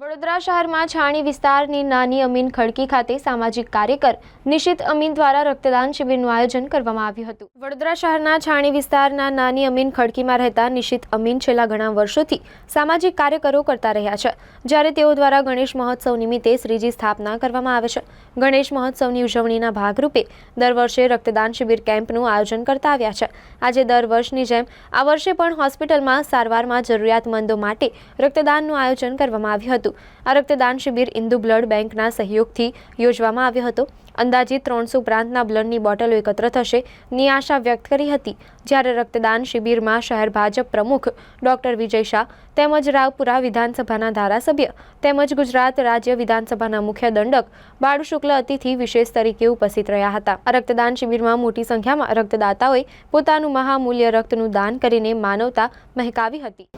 વડોદરા શહેરમાં છાણી વિસ્તારની નાની અમીન ખડકી ખાતે સામાજિક કાર્યકર નિશિત અમીન દ્વારા રક્તદાન શિબિરનું આયોજન કરવામાં આવ્યું હતું. વડોદરા શહેરના છાણી વિસ્તારના નાની અમીન ખડકીમાં રહેતા નિશિત અમીન છેલ્લા ઘણા વર્ષોથી સામાજિક કાર્યકરો કરતા રહ્યા છે. જ્યારે તેઓ દ્વારા ગણેશ મહોત્સવ નિમિત્તે શ્રીજી સ્થાપના કરવામાં આવે છે. ગણેશ મહોત્સવની ઉજવણીના ભાગરૂપે દર વર્ષે રક્તદાન શિબિર કેમ્પનું આયોજન કરતા આવ્યા છે. આજે દર વર્ષની જેમ આ વર્ષે પણ હોસ્પિટલમાં સારવારમાં જરૂરિયાતમંદો માટે રક્તદાનનું આયોજન કરવામાં આવ્યું હતું. આ રક્તદાન શિબિર ઇન્દુ બ્લડ બેંકના સહયોગથી યોજવામાં આવ્યો હતો. અંદાજિત ત્રણસો પ્રાંતના બ્લડની બોટલો એકત્ર થશે ની આશા વ્યક્ત કરી હતી. જ્યારે રક્તદાન શિબિરમાં શહેર ભાજપ પ્રમુખ ડોક્ટર વિજય શાહ તેમજ રાવપુરા વિધાનસભાના ધારાસભ્ય તેમજ ગુજરાત રાજ્ય વિધાનસભાના મુખ્ય દંડક બાળુ શુક્લ અતિથિ વિશેષ તરીકે ઉપસ્થિત રહ્યા હતા. આ રક્તદાન શિબિરમાં મોટી સંખ્યામાં રક્તદાતાઓએ પોતાનું મહામૂલ્ય રક્તનું દાન કરીને માનવતા મહેકાવી હતી.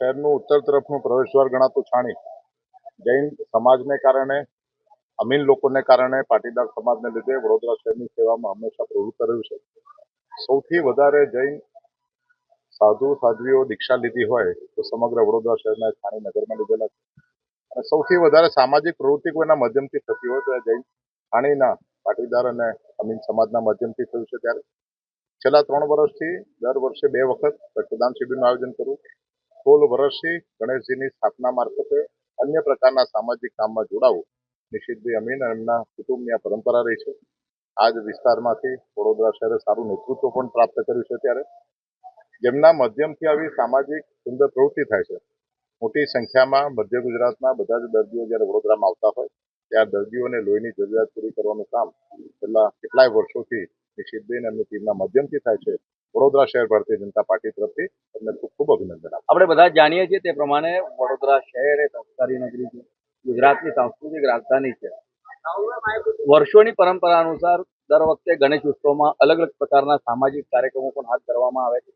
શહેરનું ઉત્તર તરફનું પ્રવેશદ્વાર ગણાતું છાણી જૈન સમાજને કારણે, અમીન લોકોને કારણે, પાટીદાર સમાજને લીધે વડોદરા શહેરની સેવામાં હંમેશા પ્રવૃત્ત રહ્યું છે. સૌથી વધારે જૈન સાધુ, સાધ્વીઓ દીક્ષા લીધી હોય તો સમગ્ર વડોદરા શહેરના સ્થાનિક નગરમાં લીધેલા છે. અને સૌથી વધારે સામાજિક પ્રવૃત્તિ કોઈના માધ્યમથી થતી હોય તો જૈન છાણીના પાટીદાર અને અમીન સમાજના માધ્યમથી થયું છે ત્યારે. છેલ્લા ત્રણ વર્ષથી દર વર્ષે બે વખત રક્તદાન શિબિરનું આયોજન કરવું સોળ વર્ષથી ગણેશજીની સ્થાપના મારફતે અન્ય પ્રકારના સામાજિક કામમાં જોડાવું. નિશિતભાઈ અમીન અને એમના કુટુંબની આ પરંપરા રહી છે. આજ વિસ્તારમાંથી વડોદરા શહેરે સારું નેતૃત્વ પણ પ્રાપ્ત કર્યું છે ત્યારે. જેમના માધ્યમથી આવી સામાજિક સુંદર પ્રવૃત્તિ થાય છે. મોટી સંખ્યામાં મધ્ય ગુજરાતના બધા જ દર્દીઓ જ્યારે વડોદરામાં આવતા હોય ત્યાં દર્દીઓને લોહીની જરૂરિયાત પૂરી કરવાનું કામ છેલ્લા કેટલાય વર્ષોથી નિશિતભાઈ અને ટીમના માધ્યમથી થાય છે. વડોદરા શહેર ભારતીય જનતા પાર્ટી તરફથી તમને ખૂબ ખૂબ અભિનંદન આપું આપણે બધા જાણીએ છીએ તે પ્રમાણે વડોદરા શહેર એ સંસ્કારી નગરી છે. ગુજરાતની સાંસ્કૃતિક રાજધાની છે. વર્ષોની પરંપરા અનુસાર દર વખતે ગણેશ ઉત્સવમાં અલગ અલગ પ્રકારના સામાજિક કાર્યક્રમો પણ હાથ ધરવામાં આવે છે.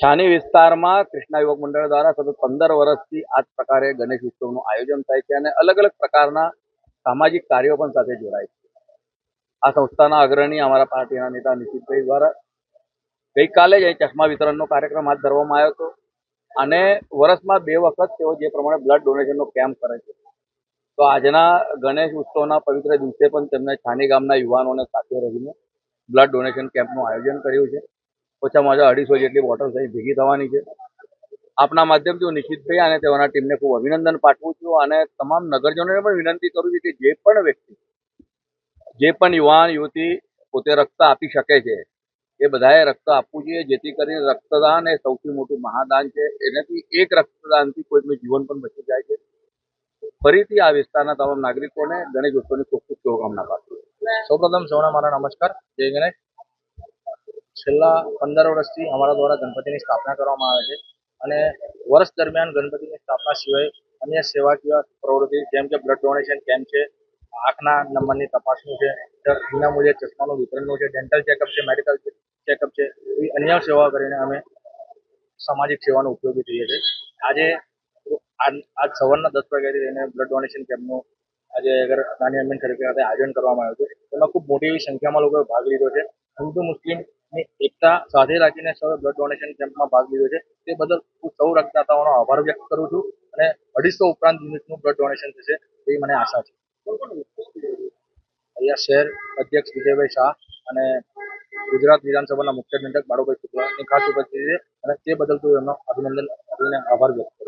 છાની વિસ્તારમાં કૃષ્ણા યુવક મંડળ દ્વારા સતત પંદર વર્ષથી આ જ પ્રકારે ગણેશ ઉત્સવનું આયોજન થાય છે અને અલગ અલગ પ્રકારના સામાજિક કાર્યો પણ સાથે જોડાય છે. આ સંસ્થાના અગ્રણી અમારા પાર્ટીના નેતા નિશિતભાઈ દ્વારા ગઈકાલે જ અહીં ચશ્મા વિતરણનો કાર્યક્રમ હાથ ધરવામાં આવ્યો હતો અને વર્ષમાં બે વખત તેઓ જે પ્રમાણે બ્લડ ડોનેશનનો કેમ્પ કરે છે. તો આજના ગણેશ ઉત્સવના પવિત્ર દિવસે પણ તેમણે છાની ગામના યુવાનોને સાથે રહીને બ્લડ ડોનેશન કેમ્પનું આયોજન કર્યું છે. ઓછામાં ઓછા અઢીસો જેટલી બોટલ્સ અહીં ભેગી થવાની છે. આપના માધ્યમથી હું નિશ્ચિતભાઈ અને તેઓના ટીમને ખૂબ અભિનંદન પાઠવું છું અને તમામ નગરજનોને પણ વિનંતી કરું છું કે જે પણ વ્યક્તિ, જે પણ યુવાન, યુવતી પોતે રક્ત આપી શકે છે, એ બધાએ રક્ત આપવું જોઈએ. જેથી કરીને રક્તદાન એ સૌથી મોટું મહાદાન છે. એનાથી એક રક્તદાનથી કોઈનું જીવન પણ બચી જાય છે. ફરીથી આ વિસ્તારના તમામ નાગરિકોને ગણેશ ઉત્સવની ખૂબ ખૂબ શુભકામના પાઠવું સૌપ્રથમ સૌના મારા નમસ્કાર. જય ગણેશ. છેલ્લા પંદર વર્ષથી અમારા દ્વારા ગણપતિની સ્થાપના કરવામાં આવે છે અને વર્ષ દરમિયાન ગણપતિની સ્થાપના સિવાય અન્ય સેવાકીય પ્રવૃત્તિ જેમ કે બ્લડ ડોનેશન કેમ્પ છે, આંખના નંબરની તપાસનું છે વિનામૂલ્યે ચશ્માનું વિતરણનું છે ડેન્ટલ ચેકઅપ છે મેડિકલ ચેકઅપ છે, એવી અન્ય સેવાઓ કરીને અમે સામાજિક સેવાનો ઉપયોગી થઈએ છીએ. આજે આજ સવારના દસ વાગ્યાથી લઈને બ્લડ ડોનેશન કેમ્પનું આજે અગર નાની અમીન તરીકે આયોજન કરવામાં આવ્યું છે, એમાં ખૂબ મોટી એવી સંખ્યામાં લોકોએ ભાગ લીધો છે. હિન્દુ એકતા સાથે રાખીને સૌએ બ્લડ ડોનેશન કેમ્પમાં ભાગ લીધો છે. તે બદલ હું સૌ રક્તદાતાઓનો આભાર વ્યક્ત કરું છું અને અઢીસો ઉપરાંત યુનિટનું બ્લડ ડોનેશન થશે એવી મને આશા છે. અહીંયા શહેર અધ્યક્ષ વિજયભાઈ શાહ અને ગુજરાત વિધાનસભાના મુખ્ય દંડક બાળુભાઈ શુક્લાની ખાસ ઉપસ્થિતિ છે અને તે બદલ તું એમનો અભિનંદન આપીને આભાર વ્યક્ત કરું